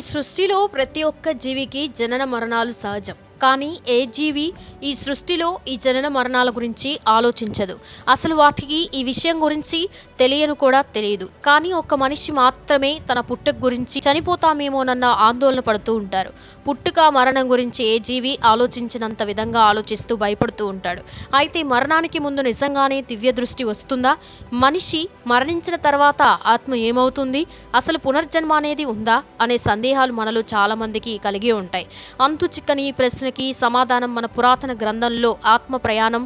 సృష్టిలో ప్రతి ఒక్క జీవికి జనన మరణాలు సహజం. కానీ ఏ జీవి ఈ సృష్టిలో ఈ జనన మరణాల గురించి ఆలోచించదు. అసలు వాటికి ఈ విషయం గురించి తెలియను కూడా తెలియదు. కానీ ఒక మనిషి మాత్రమే తన పుట్టుక గురించి చనిపోతామేమోనన్న ఆందోళన పడుతూ ఉంటారు. పుట్టుక మరణం గురించి ఏ జీవి ఆలోచించినంత విధంగా ఆలోచిస్తూ భయపడుతూ ఉంటాడు. అయితే మరణానికి ముందు నిజంగానే దివ్య దృష్టి వస్తుందా? మనిషి మరణించిన తర్వాత ఆత్మ ఏమవుతుంది? అసలు పునర్జన్మ అనేది ఉందా? అనే సందేహాలు మనలో చాలామందికి కలిగి ఉంటాయి. అంతు చిక్కని ఈ ప్రశ్నకి సమాధానం మన పురాతన గ్రంథంలో ఆత్మ ప్రయాణం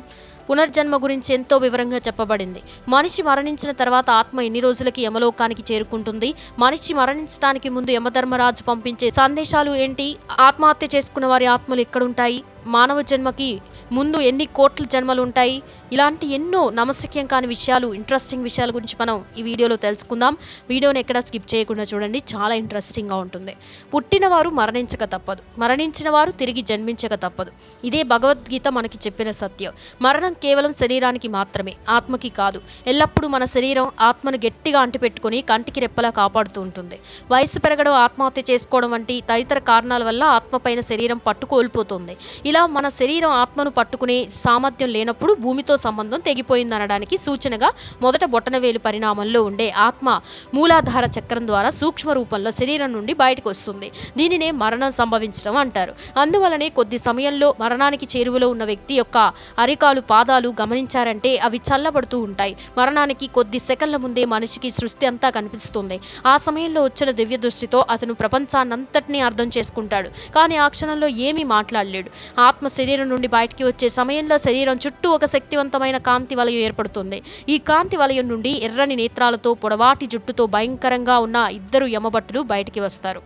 పునర్జన్మ గురించి ఎంతో వివరంగా చెప్పబడింది. మనిషి మరణించిన తర్వాత ఆత్మ ఎన్ని రోజులకి యమలోకానికి చేరుకుంటుంది? మనిషి మరణించడానికి ముందు యమధర్మరాజు పంపించే సందేశాలు ఏంటి? ఆత్మహత్య చేసుకున్న వారి ఆత్మలు ఎక్కడుంటాయి? మానవ జన్మకి ముందు ఎన్ని కోట్ల జన్మలు ఉంటాయి? ఇలాంటి ఎన్నో నమస్కయం కాని విషయాలు ఇంట్రెస్టింగ్ విషయాల గురించి మనం ఈ వీడియోలో తెలుసుకుందాం. వీడియోని ఎక్కడ స్కిప్ చేయకుండా చూడండి. చాలా ఇంట్రెస్టింగ్గా ఉంటుంది. పుట్టినవారు మరణించక తప్పదు. మరణించిన వారు తిరిగి జన్మించక తప్పదు. ఇదే భగవద్గీత మనకి చెప్పిన సత్యం. మరణం కేవలం శరీరానికి మాత్రమే ఆత్మకి కాదు. ఎల్లప్పుడూ మన శరీరం ఆత్మను గట్టిగా అంటిపెట్టుకుని కంటికి రెప్పలా కాపాడుతూ ఉంటుంది. వయసు పెరగడం ఆత్మహత్య చేసుకోవడం వంటి తదితర కారణాల వల్ల ఆత్మపైన శరీరం పట్టు కోల్పోతుంది ఇలా మన శరీరం ఆత్మను పట్టుకునే సామర్థ్యం లేనప్పుడు భూమితో సంబంధం తెగిపోయిందనడానికి సూచనగా మొదట బొట్టనవేలు పరిణామంలో ఉండే ఆత్మ మూలాధార చక్రం ద్వారా సూక్ష్మ రూపంలో శరీరం నుండి బయటకు వస్తుంది. దీనినే మరణం సంభవించడం అంటారు. అందువలనే కొద్ది సమయంలో మరణానికి చేరువలో ఉన్న వ్యక్తి యొక్క అరికాలు పాదాలు గమనించారంటే అవి చల్లబడుతూ ఉంటాయి. మరణానికి కొద్ది సెకండ్ల ముందే మనిషికి సృష్టి అంతా కనిపిస్తుంది. ఆ సమయంలో వచ్చిన దివ్య దృష్టితో అతను ప్రపంచాన్నంతటినీ అర్థం చేసుకుంటాడు. కానీ ఆ క్షణంలో ఏమీ మాట్లాడలేడు. ఆత్మ శరీరం నుండి బయటికి వచ్చే సమయంలో శరీరం చుట్టూ ఒక శక్తివంతమైన కాంతి వలయం ఏర్పడుతుంది. ఈ కాంతి వలయం నుండి ఎర్రని నేత్రాలతో పొడవాటి జుట్టుతో భయంకరంగా ఉన్న ఇద్దరు యమభట్టులు బయటికి వస్తారు.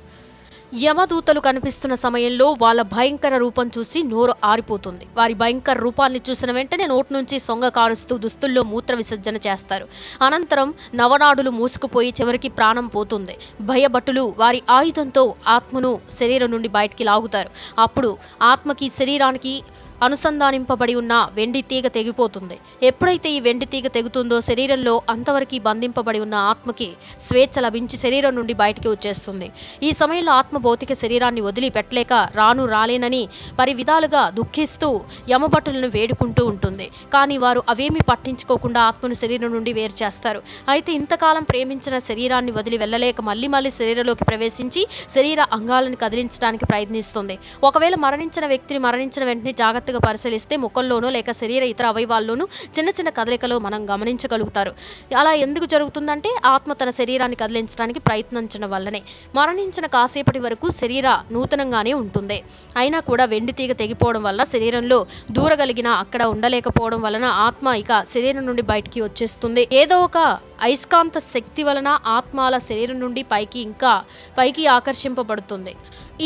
యమదూతలు కనిపిస్తున్న సమయంలో వాళ్ళ భయంకర రూపం చూసి నోరు ఆరిపోతుంది. వారి భయంకర రూపాన్ని చూసిన వెంటనే నోటి నుంచి సొంగ కారుస్తూ దుస్తుల్లో మూత్ర విసర్జన చేస్తారు. అనంతరం నవనాడులు మూసుకుపోయి చివరికి ప్రాణం పోతుంది. భయభటులు వారి ఆయుధంతో ఆత్మను శరీరం నుండి బయటికి లాగుతారు. అప్పుడు ఆత్మకి శరీరానికి అనుసంధానింపబడి ఉన్న వెండి తీగ తెగిపోతుంది. ఎప్పుడైతే ఈ వెండి తీగ తెగుతుందో శరీరంలో అంతవరకు బంధింపబడి ఉన్న ఆత్మకి స్వేచ్ఛ లభించి శరీరం నుండి బయటికి వచ్చేస్తుంది. ఈ సమయంలో ఆత్మ భౌతిక శరీరాన్ని వదిలి పెట్టలేక రాను రాలేనని పరి విధాలుగా దుఃఖిస్తూ యమభటులను వేడుకుంటూ ఉంటుంది. కానీ వారు అవేమీ పట్టించుకోకుండా ఆత్మను శరీరం నుండి వేరు చేస్తారు. అయితే ఇంతకాలం ప్రేమించిన శరీరాన్ని వదిలి వెళ్ళలేక మళ్ళీ మళ్ళీ శరీరంలోకి ప్రవేశించి శరీర అంగాలను కదిలించడానికి ప్రయత్నిస్తుంది. ఒకవేళ మరణించిన వ్యక్తిని మరణించిన వెంటనే జాగ్రత్త జాగ్రత్తగా పరిశీలిస్తే ముఖంలోనూ లేక శరీర ఇతర అవయవాల్లోనూ చిన్న చిన్న కదలికలు మనం గమనించగలుగుతారు. అలా ఎందుకు జరుగుతుందంటే ఆత్మ తన శరీరాన్ని కదిలించడానికి ప్రయత్నించడం వల్లనే. మరణించిన కాసేపటి వరకు శరీర నూతనంగానే ఉంటుంది. అయినా కూడా వెండి తీగ తెగిపోవడం వల్ల శరీరంలో దూరగలిగిన అక్కడ ఉండలేకపోవడం వలన ఆత్మ ఇక శరీరం నుండి బయటికి వచ్చేస్తుంది. ఏదో ఒక అయస్కాంత శక్తి వలన ఆత్మాల శరీరం నుండి పైకి ఇంకా పైకి ఆకర్షింపబడుతుంది.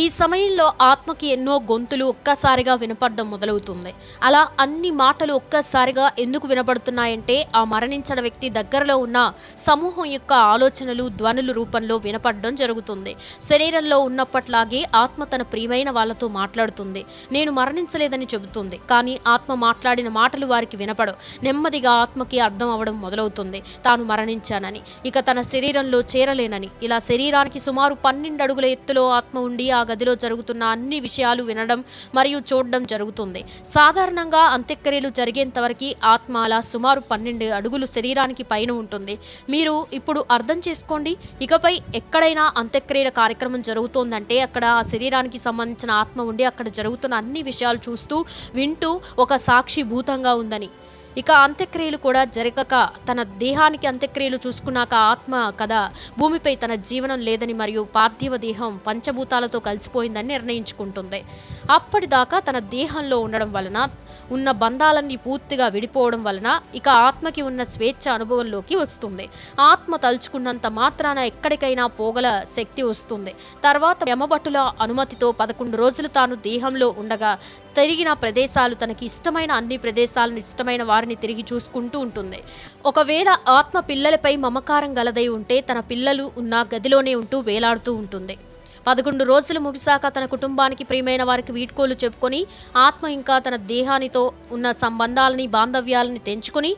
ఈ సమయంలో ఆత్మకి ఎన్నో గొంతులు ఒక్కసారిగా వినపడడం మొదలవుతుంది. అలా అన్ని మాటలు ఒక్కసారిగా ఎందుకు వినపడుతున్నాయంటే ఆ మరణించిన వ్యక్తి దగ్గరలో ఉన్న సమూహం యొక్క ఆలోచనలు ధ్వనులు రూపంలో వినపడడం జరుగుతుంది. శరీరంలో ఉన్నప్పట్లాగే ఆత్మ తన ప్రియమైన వాళ్ళతో మాట్లాడుతుంది. నేను మరణించలేదని చెబుతుంది కానీ ఆత్మ మాట్లాడిన మాటలు వారికి వినపడవు. నెమ్మదిగా ఆత్మకి అర్థం అవడం మొదలవుతుంది. తాను మరణ మరణించానని. ఇక తన శరీరంలో చేరలేనని. ఇలా శరీరానికి సుమారు పన్నెండు అడుగుల ఎత్తులో ఆత్మ ఉండి ఆ గదిలో జరుగుతున్న అన్ని విషయాలు వినడం మరియు చూడడం జరుగుతుంది. సాధారణంగా అంత్యక్రియలు జరిగేంతవరకు ఆత్మ అలా సుమారు పన్నెండు అడుగులు శరీరానికి పైన ఉంటుంది. మీరు ఇప్పుడు అర్థం చేసుకోండి. ఇకపై ఎక్కడైనా అంత్యక్రియల కార్యక్రమం జరుగుతోందంటే అక్కడ ఆ శరీరానికి సంబంధించిన ఆత్మ ఉండి అక్కడ జరుగుతున్న అన్ని విషయాలు చూస్తూ వింటూ ఒక సాక్షి భూతంగా ఉందని. ఇక అంత్యక్రియలు కూడా జరగక తన దేహానికి అంత్యక్రియలు చూసుకున్నాక ఆత్మ కథ భూమిపై తన జీవనం లేదని మరియు పార్థివ దేహం పంచభూతాలతో కలిసిపోయిందని నిర్ణయించుకుంటుంది. అప్పటిదాకా తన దేహంలో ఉండడం వలన ఉన్న బంధాలన్నీ పూర్తిగా విడిపోవడం వలన ఇక ఆత్మకి ఉన్న స్వేచ్ఛ అనుభవంలోకి వస్తుంది. ఆత్మ తలుచుకున్నంత మాత్రాన ఎక్కడికైనా పోగల శక్తి వస్తుంది. తర్వాత యమభటుల అనుమతితో పదకొండు రోజులు తాను దేహంలో ఉండగా తిరిగిన ప్రదేశాలు తనకి ఇష్టమైన అన్ని ప్రదేశాలను ఇష్టమైన వారిని తిరిగి చూసుకుంటూ ఉంటుంది. ఒకవేళ ఆత్మ పిల్లలపై మమకారం గలదై ఉంటే తన పిల్లలు ఉన్న గదిలోనే ఉంటూ వేలాడుతూ ఉంటుంది. పదకొండు రోజులు ముగిశాక తన కుటుంబానికి ప్రియమైన వారికి వీడ్కోలు చెప్పుకొని ఆత్మ ఇంకా తన దేహానితో ఉన్న సంబంధాలని బాంధవ్యాలని తెంచుకొని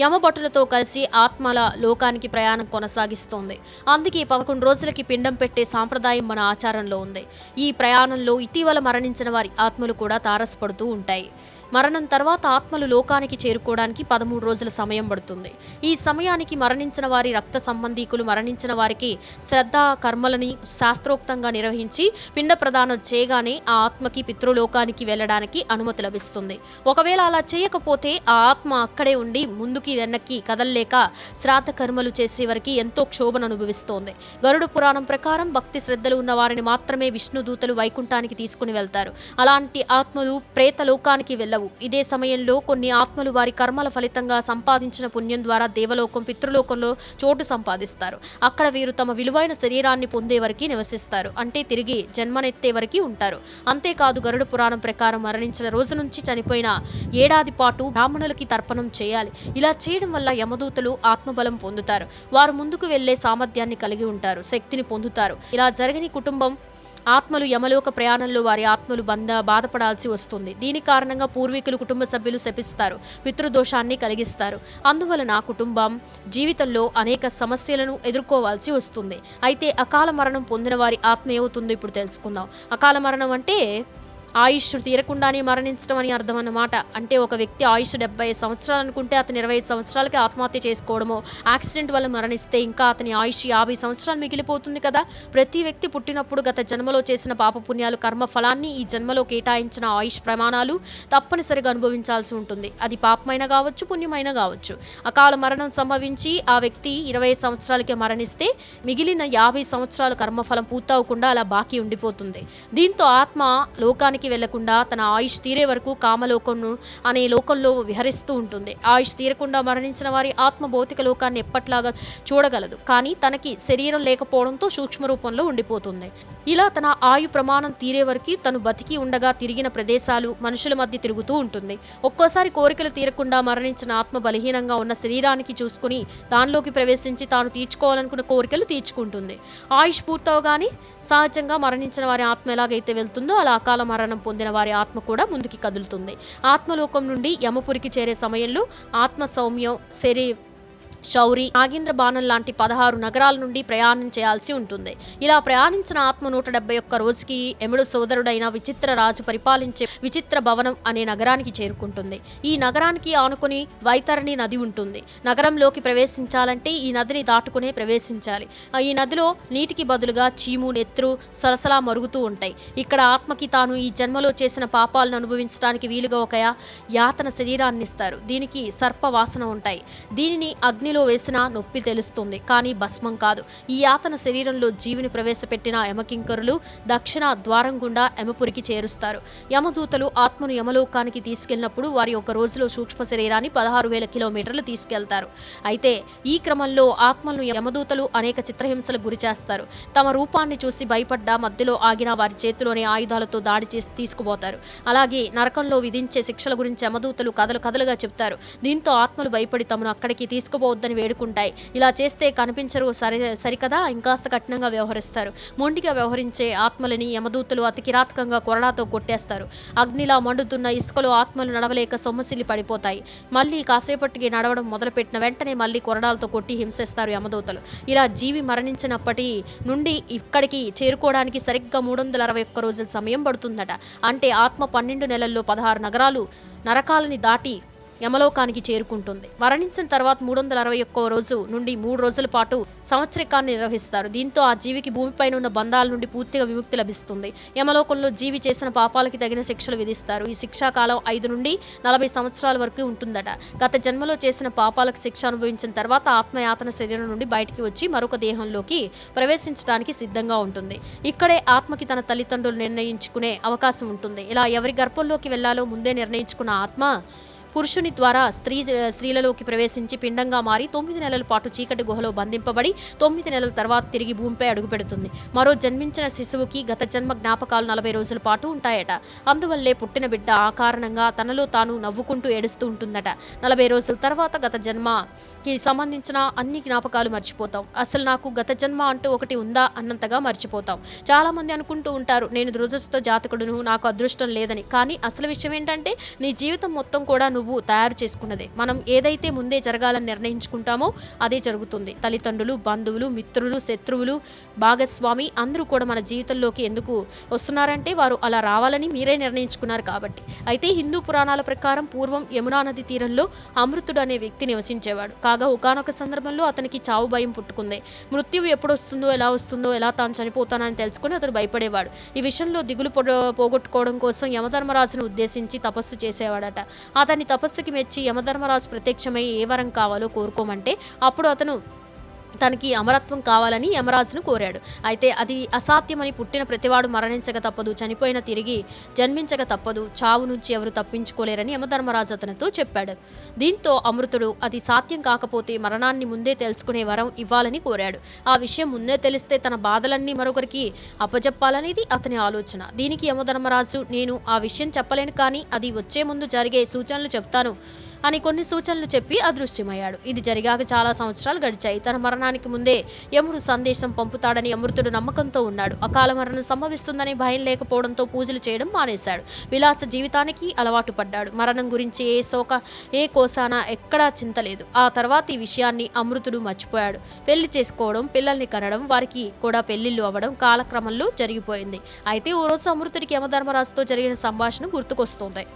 యమభటులతో కలిసి ఆత్మల లోకానికి ప్రయాణం కొనసాగిస్తోంది. అందుకే పదకొండు రోజులకి పిండం పెట్టే సాంప్రదాయం మన ఆచారంలో ఉంది. ఈ ప్రయాణంలో ఇటీవల మరణించిన వారి ఆత్మలు కూడా తారసపడుతూ ఉంటాయి. మరణం తర్వాత ఆత్మలు లోకానికి చేరుకోవడానికి పదమూడు రోజుల సమయం పడుతుంది. ఈ సమయానికి మరణించిన వారి రక్త సంబంధీకులు మరణించిన వారికి శ్రద్ధ కర్మలని శాస్త్రోక్తంగా నిర్వహించి పిండ ప్రదానం చేయగానే ఆ ఆత్మకి పితృలోకానికి వెళ్ళడానికి అనుమతి లభిస్తుంది. ఒకవేళ అలా చేయకపోతే ఆ ఆత్మ అక్కడే ఉండి ముందుకి వెనక్కి కదల్లేక శ్రాద్ధ కర్మలు చేసే వారికి ఎంతో క్షోభను అనుభవిస్తోంది. గరుడ పురాణం ప్రకారం భక్తి శ్రద్ధలు ఉన్న వారిని మాత్రమే విష్ణు దూతలు వైకుంఠానికి తీసుకుని వెళ్తారు. అలాంటి ఆత్మలు ప్రేత లోకానికి వెళ్ళ వెళ్ళవు ఇదే సమయంలో కొన్ని ఆత్మలు వారి కర్మల ఫలితంగా సంపాదించిన పుణ్యం ద్వారా దేవలోకం పితృలోకంలో చోటు సంపాదిస్తారు. అక్కడ వీరు తమ విలువైన శరీరాన్ని పొందే వరకు నివసిస్తారు. అంటే తిరిగి జన్మనెత్తే వరకు ఉంటారు. అంతేకాదు గరుడ పురాణం ప్రకారం మరణించిన రోజు నుంచి చనిపోయిన ఏడాది పాటు బ్రాహ్మణులకి తర్పణం చేయాలి. ఇలా చేయడం వల్ల యమదూతలు ఆత్మబలం పొందుతారు. వారు ముందుకు వెళ్ళే సామర్థ్యాన్ని కలిగి ఉంటారు. శక్తిని పొందుతారు. ఇలా జరగని కుటుంబం ఆత్మలు యమలోక ప్రయాణంలో వారి ఆత్మలు బంధ బాధపడాల్సి వస్తుంది. దీని కారణంగా పూర్వీకులు కుటుంబ సభ్యులు శపిస్తారు పితృదోషాన్ని కలిగిస్తారు. అందువలన కుటుంబం జీవితంలో అనేక సమస్యలను ఎదుర్కోవాల్సి వస్తుంది. అయితే అకాల మరణం పొందిన వారి ఆత్మ ఏమవుతుందో ఇప్పుడు తెలుసుకుందాం. అకాల మరణం అంటే ఆయుష్ తీరకుండానే మరణించడం అని అర్థం అన్నమాట అంటే ఒక వ్యక్తి ఆయుష్ డెబ్బై సంవత్సరాలు అనుకుంటే అతను ఇరవై ఐదు సంవత్సరాలకి ఆత్మహత్య చేసుకోవడమో యాక్సిడెంట్ వల్ల మరణిస్తే ఇంకా అతని ఆయుష్ యాభై సంవత్సరాలు మిగిలిపోతుంది కదా. ప్రతి వ్యక్తి పుట్టినప్పుడు గత జన్మలో చేసిన పాపపుణ్యాలు కర్మ ఫలాన్ని ఈ జన్మలో కేటాయించిన ఆయుష్ ప్రమాణాలు తప్పనిసరిగా అనుభవించాల్సి ఉంటుంది. అది పాపమైన కావచ్చు పుణ్యమైన కావచ్చు. అకాల మరణం సంభవించి ఆ వ్యక్తి ఇరవై సంవత్సరాలకే మరణిస్తే మిగిలిన యాభై సంవత్సరాల కర్మఫలం పూర్తవకుండా అలా బాకీ ఉండిపోతుంది. దీంతో ఆత్మ లోకానికి వెళ్ళకుండా తన ఆయుష్ తీరే వరకు కామలోకంను అనే లోకంలో విహరిస్తూ ఉంటుంది. ఆయుష్ తీరకుండా మరణించిన వారి ఆత్మ భౌతిక లోకాన్ని ఎప్పట్లాగా చూడగలదు. కానీ తనకి శరీరం లేకపోవడంతో సూక్ష్మ రూపంలో ఉండిపోతుంది. ఇలా తన ఆయు ప్రమాణం తీరే వరకు తను బతికి ఉండగా తిరిగిన ప్రదేశాలు మనుషుల మధ్య తిరుగుతూ ఉంటుంది. ఒక్కోసారి కోరికలు తీరకుండా మరణించిన ఆత్మ బలహీనంగా ఉన్న శరీరానికి చూసుకుని దానిలోకి ప్రవేశించి తాను తీర్చుకోవాలనుకున్న కోరికలు తీర్చుకుంటుంది. ఆయుష్ పూర్తవగానే సహజంగా మరణించిన వారి ఆత్మ ఎలాగైతే వెళ్తుందో అలా అకాల మరణం పొందిన వారి ఆత్మ కూడా ముందుకి కదులుతుంది. ఆత్మలోకం నుండి యమపురికి చేరే సమయంలో ఆత్మ సౌమ్యం శరీ శౌరి నాగేంద్ర బాణం లాంటి పదహారు నగరాల నుండి ప్రయాణం చేయాల్సి ఉంటుంది. ఇలా ప్రయాణించిన ఆత్మ నూట డెబ్బై ఒక్క రోజుకి ఎముడు సోదరుడైన విచిత్ర రాజు పరిపాలించే విచిత్ర భవనం అనే నగరానికి చేరుకుంటుంది. ఈ నగరానికి ఆనుకుని వైతరణి నది ఉంటుంది. నగరంలోకి ప్రవేశించాలంటే ఈ నదిని దాటుకునే ప్రవేశించాలి. ఈ నదిలో నీటికి బదులుగా చీము నెత్రు సలసలా మరుగుతూ ఉంటాయి. ఇక్కడ ఆత్మకి తాను ఈ జన్మలో చేసిన పాపాలను అనుభవించడానికి వీలుగా ఒక యాతన శరీరాన్ని ఇస్తారు దీనికి సర్ప వాసన ఉంటాయి. దీనిని అగ్నిలో వేసినా నొప్పి తెలుస్తుంది. కానీ భస్మం కాదు. ఈ యాతన శరీరంలో జీవిని ప్రవేశపెట్టిన యమకింకరులు దక్షిణ ద్వారం గుండా యమపురికి చేరుస్తారు. యమదూతలు ఆత్మను యమలోకానికి తీసుకెళ్ళినప్పుడు వారి ఒక రోజులో సూక్ష్మ శరీరాన్ని పదహారు వేల కిలోమీటర్లు తీసుకెళ్తారు. అయితే ఈ క్రమంలో ఆత్మలను యమదూతలు అనేక చిత్రహింసలకు గురి చేస్తారు. తమ రూపాన్ని చూసి భయపడ్డ మధ్యలో ఆగిన వారి చేతిలోని ఆయుధాలతో దాడి చేసి తీసుకుపోతారు. అలాగే నరకంలో విధించే శిక్షల గురించి యమదూతలు కథలు కథలుగా చెప్తారు. దీంతో ఆత్మలు భయపడి తమను అక్కడికి తీసుకుపోవద్దని వేడుకుంటాయి. ఇలా చేస్తే కనిపించరు సరి సరికదా? ఇంకాస్త కఠినంగా వ్యవహరిస్తారు. మొండిగా వ్యవహరించే ఆత్మలని యమదూతలు అతి కిరాతకంగా కొరడాతో కొట్టేస్తారు. అగ్నిలా మండుతున్న ఇసుకలో ఆత్మలు నడవలేక సొమ్మసిల్లి పడిపోతాయి. మళ్ళీ కాసేపటికి నడవడం మొదలుపెట్టిన వెంటనే మళ్ళీ కొరడాలతో కొట్టి హింసిస్తారు యమదూతలు. ఇలా జీవి మరణించినప్పటి నుండి ఇక్కడికి చేరుకోవడానికి సరిగ్గా మూడు వందల అరవై ఒక్క రోజుల సమయం పడుతుందట. అంటే ఆత్మ పన్నెండు నెలల్లో పదహారు నగరాలు నరకాలని దాటి యమలోకానికి చేరుకుంటుంది. మరణించిన తర్వాత మూడు వందల అరవై ఒక్క రోజు నుండి మూడు రోజుల పాటు సంవత్సరికాన్ని నిర్వహిస్తారు. దీంతో ఆ జీవికి భూమిపైన ఉన్న బంధాల నుండి పూర్తిగా విముక్తి లభిస్తుంది. యమలోకంలో జీవి చేసిన పాపాలకి తగిన శిక్షలు విధిస్తారు. ఈ శిక్షా కాలం ఐదు నుండి నలభై సంవత్సరాల వరకు ఉంటుందట. గత జన్మలో చేసిన పాపాలకు శిక్ష అనుభవించిన తర్వాత ఆత్మయాతన శరీరం నుండి బయటికి వచ్చి మరొక దేహంలోకి ప్రవేశించడానికి సిద్ధంగా ఉంటుంది. ఇక్కడే ఆత్మకి తన తల్లిదండ్రులు నిర్ణయించుకునే అవకాశం ఉంటుంది. ఇలా ఎవరి గర్భంలోకి వెళ్ళాలో ముందే నిర్ణయించుకున్న ఆత్మ పురుషుని ద్వారా స్త్రీ స్త్రీలలోకి ప్రవేశించి పిండంగా మారి తొమ్మిది నెలల పాటు చీకటి గుహలో బంధింపబడి తొమ్మిది నెలల తర్వాత తిరిగి భూమిపై అడుగుపెడుతుంది. మరో జన్మించిన శిశువుకి గత జన్మ జ్ఞాపకాలు నలభై రోజుల పాటు ఉంటాయట. అందువల్లే పుట్టిన బిడ్డ ఆ కారణంగా తనలో తాను నవ్వుకుంటూ ఏడుస్తూ ఉంటుందట. నలభై రోజుల తర్వాత గత జన్మకి సంబంధించిన అన్ని జ్ఞాపకాలు మర్చిపోతాం. అసలు నాకు గత జన్మ అంటూ ఒకటి ఉందా అన్నంతగా మర్చిపోతాం. చాలా మంది అనుకుంటూ ఉంటారు నేను దురదృష్ట జాతకుడును నాకు అదృష్టం లేదని. కానీ అసలు విషయం ఏంటంటే నీ జీవితం మొత్తం కూడా నువ్వు నువ్వు తయారు చేసుకున్నదే. మనం ఏదైతే ముందే జరగాలని నిర్ణయించుకుంటామో అదే జరుగుతుంది. తల్లిదండ్రులు బంధువులు మిత్రులు శత్రువులు భాగస్వామి అందరూ కూడా మన జీవితంలోకి ఎందుకు వస్తున్నారంటే వారు అలా రావాలని మీరే నిర్ణయించుకున్నారు కాబట్టి. అయితే హిందూ పురాణాల ప్రకారం పూర్వం యమునా నది తీరంలో అమృతుడు అనే వ్యక్తి నివసించేవాడు. కాగా ఒకనొక సందర్భంలో అతనికి చావు భయం పుట్టుకుంది. మృత్యువు ఎప్పుడు వస్తుందో ఎలా వస్తుందో ఎలా తాను చనిపోతానని తెలుసుకుని అతను భయపడేవాడు. ఈ విషయంలో దిగులు పొడ- పోగొట్టుకోవడం కోసం యమధర్మరాజును ఉద్దేశించి తపస్సు చేసేవాడట. అతని తపస్సుకి మెచ్చి యమధర్మరాజు ప్రత్యక్షమై ఏ వరం కావాలో కోరుకోమంటే అప్పుడు అతను తనకి అమరత్వం కావాలని యమరాజును కోరాడు. అయితే అది అసాధ్యమని పుట్టిన ప్రతివాడు మరణించక తప్పదు చనిపోయిన తిరిగి జన్మించక తప్పదు చావు నుంచి ఎవరు తప్పించుకోలేరని యమధర్మరాజు అతనితో చెప్పాడు. దీంతో అమృతుడు అది సాధ్యం కాకపోతే మరణాన్ని ముందే తెలుసుకునే వరం ఇవ్వాలని కోరాడు. ఆ విషయం ముందే తెలిస్తే తన బాధలన్నీ మరొకరికి అప్పజెప్పాలనేది అతని ఆలోచన. దీనికి యమధర్మరాజు నేను ఆ విషయం చెప్పలేను కానీ అది వచ్చే ముందు జరిగే సూచనలు చెప్తాను. అని కొన్ని సూచనలు చెప్పి అదృశ్యమయ్యాడు. ఇది జరిగాక చాలా సంవత్సరాలు గడిచాయి. తన మరణానికి ముందే యముడు సందేశం పంపుతాడని అమృతుడు నమ్మకంతో ఉన్నాడు. అకాల మరణం సంభవిస్తుందని భయం లేకపోవడంతో పూజలు చేయడం మానేశాడు. విలాస జీవితానికి అలవాటు పడ్డాడు. మరణం గురించి ఏ శోక ఏ కోసాన ఎక్కడా చింతలేదు ఆ తర్వాత ఈ విషయాన్ని అమృతుడు మర్చిపోయాడు. పెళ్ళి చేసుకోవడం పిల్లల్ని కనడం వారికి కూడా పెళ్ళిళ్ళు అవ్వడం కాలక్రమంలో జరిగిపోయింది. అయితే ఓ రోజు అమృతుడికి యమధర్మరాజుతో జరిగిన సంభాషణ గుర్తుకొస్తుంది.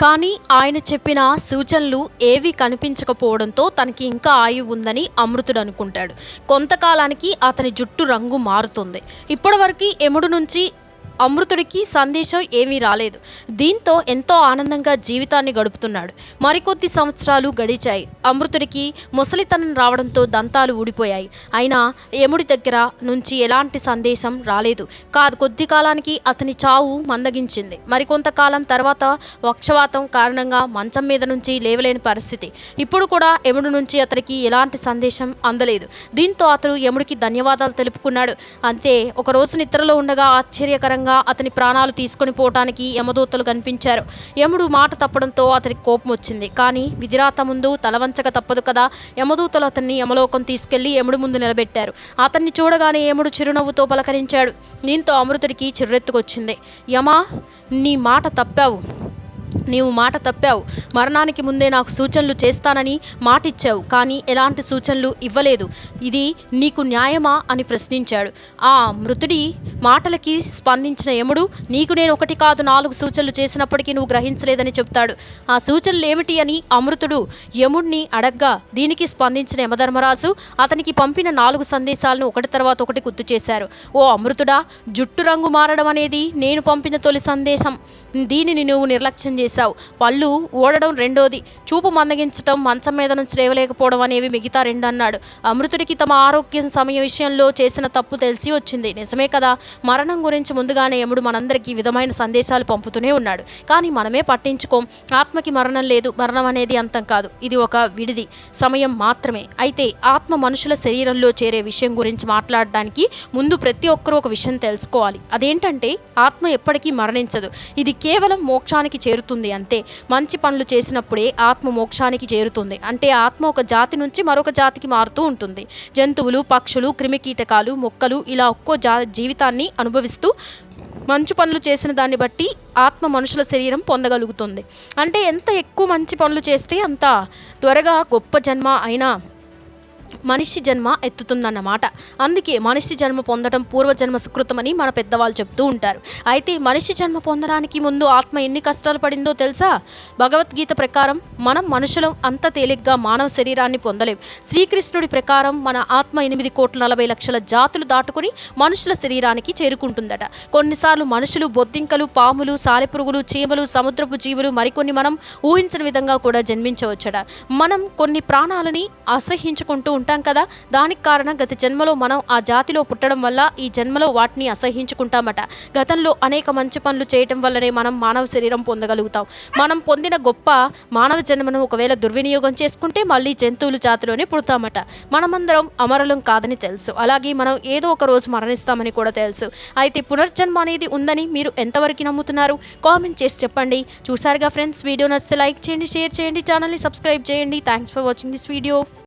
కానీ ఆయన చెప్పిన సూచనలు ఏవి కనిపించకపోవడంతో తనకి ఇంకా ఆయువు ఉందని అమృతుడు అనుకుంటాడు. కొంతకాలానికి అతని జుట్టు రంగు మారుతుంది. ఇప్పటివరకు ఎముడు నుంచి అమృతుడికి సందేశం ఏమీ రాలేదు. దీంతో ఎంతో ఆనందంగా జీవితాన్ని గడుపుతున్నాడు. మరికొద్ది సంవత్సరాలు గడిచాయి. అమృతుడికి ముసలితనం రావడంతో దంతాలు ఊడిపోయాయి. అయినా యముడి దగ్గర నుంచి ఎలాంటి సందేశం రాలేదు. కాదు కొద్ది కాలానికి అతని చావు మందగించింది. మరికొంతకాలం తర్వాత వక్షవాతం కారణంగా మంచం మీద నుంచి లేవలేని పరిస్థితి. ఇప్పుడు కూడా యముడి నుంచి అతనికి ఎలాంటి సందేశం అందలేదు. దీంతో అతడు యముడికి ధన్యవాదాలు తెలుపుకున్నాడు. అంతే ఒక రోజు నిద్రలో ఉండగా ఆశ్చర్యకరంగా అతని ప్రాణాలు తీసుకొని పోవటానికి యమదూతలు కనిపించారు. యముడు మాట తప్పడంతో అతనికి కోపం వచ్చింది. కానీ విధిరాత ముందు తలవంచక తప్పదు కదా. యమదూతలు అతన్ని యమలోకం తీసుకెళ్ళి యముడు ముందు నిలబెట్టారు. అతన్ని చూడగానే యముడు చిరునవ్వుతో పలకరించాడు. దీంతో అమృతుడికి చిర్రెత్తుకొచ్చింది. యమా నీ మాట తప్పావు. నీవు మాట తప్పావు. మరణానికి ముందే నాకు సూచనలు చేస్తానని మాట ఇచ్చావు కానీ ఎలాంటి సూచనలు ఇవ్వలేదు. ఇది నీకు న్యాయమా అని ప్రశ్నించాడు. ఆ మృతుడి మాటలకి స్పందించిన యముడు నీకు నేను ఒకటి కాదు నాలుగు సూచనలు చేసినప్పటికీ నువ్వు గ్రహించలేదని చెప్తాడు. ఆ సూచనలు ఏమిటి అని అమృతుడు యముడిని అడగ్గా దీనికి స్పందించిన యమధర్మరాజు అతనికి పంపిన నాలుగు సందేశాలను ఒకటి తర్వాత ఒకటి గుర్తు చేశారు. ఓ అమృతుడా జుట్టు రంగు మారడం అనేది నేను పంపిన తొలి సందేశం. దీనిని నువ్వు నిర్లక్ష్యం చేశావు. పళ్ళు ఊడడం రెండోది. చూపు మందగించటం మంచం మీద నుంచి లేవలేకపోవడం అనేవి మిగతా రెండు అన్నాడు అమృతుడికి తమ ఆరోగ్యం సమయ విషయంలో చేసిన తప్పు తెలిసి వచ్చింది. నిజమే కదా? మరణం గురించి ముందుగానే యముడు మనందరికీ విధమైన సందేశాలు పంపుతూనే ఉన్నాడు. కానీ మనమే పట్టించుకోం. ఆత్మకి మరణం లేదు. మరణం అనేది అంతం కాదు. ఇది ఒక విడిది. సమయం మాత్రమే. అయితే ఆత్మ మనుషుల శరీరంలో చేరే విషయం గురించి మాట్లాడడానికి ముందు ప్రతి ఒక్కరూ ఒక విషయం తెలుసుకోవాలి. అదేంటంటే ఆత్మ ఎప్పటికీ మరణించదు. ఇది కేవలం మోక్షానికి చేరుతుంది అంతే. మంచి పనులు చేసినప్పుడే ఆత్మ మోక్షానికి చేరుతుంది. అంటే ఆత్మ ఒక జాతి నుంచి మరొక జాతికి మారుతూ ఉంటుంది. జంతువులు పక్షులు క్రిమికీటకాలు మొక్కలు ఇలా ఒక్కో జా జీవితాన్ని అనుభవిస్తూ మంచి పనులు చేసిన దాన్ని బట్టి ఆత్మ మనుషుల శరీరం పొందగలుగుతుంది. అంటే ఎంత ఎక్కువ మంచి పనులు చేస్తే అంత త్వరగా గొప్ప జన్మ అయినా మనిషి జన్మ ఎత్తుతుందన్నమాట. అందుకే మనిషి జన్మ పొందడం పూర్వజన్మ సుకృతమని మన పెద్దవాళ్ళు చెప్తూ ఉంటారు. అయితే మనిషి జన్మ పొందడానికి ముందు ఆత్మ ఎన్ని కష్టాలు పడిందో తెలుసా? భగవద్గీత ప్రకారం మనం మనుషులం అంత తేలిగ్గా మానవ శరీరాన్ని పొందలేం. శ్రీకృష్ణుడి ప్రకారం మన ఆత్మ ఎనిమిది కోట్ల నలభై లక్షల జాతులు దాటుకుని మనుషుల శరీరానికి చేరుకుంటుందట. కొన్నిసార్లు మనుషులు బొద్దింకలు పాములు సాలెపురుగులు చీమలు సముద్రపు జీవులు మరికొన్ని మనం ఊహించని విధంగా కూడా జన్మించవచ్చట. మనం కొన్ని ప్రాణాలని అసహించుకుంటూ ఉంటాం ఉంటాం కదా. దానికి కారణం గత జన్మలో మనం ఆ జాతిలో పుట్టడం వల్ల ఈ జన్మలో వాటిని అసహించుకుంటామట. గతంలో అనేక మంచి పనులు చేయటం వల్లనే మనం మానవ శరీరం పొందగలుగుతాం. మనం పొందిన గొప్ప మానవ జన్మను ఒకవేళ దుర్వినియోగం చేసుకుంటే మళ్ళీ జంతువులు జాతిలోనే పుడతామట. మనమందరం అమరులం కాదని తెలుసు. అలాగే మనం ఏదో ఒక రోజు మరణిస్తామని కూడా తెలుసు. అయితే పునర్జన్మ అనేది ఉందని మీరు ఎంతవరకు నమ్ముతున్నారు? కామెంట్ చేసి చెప్పండి. చూసారుగా ఫ్రెండ్స్ వీడియో నచ్చితే లైక్ చేయండి షేర్ చేయండి ఛానల్ని సబ్స్క్రైబ్ చేయండి. Thanks for watching this video.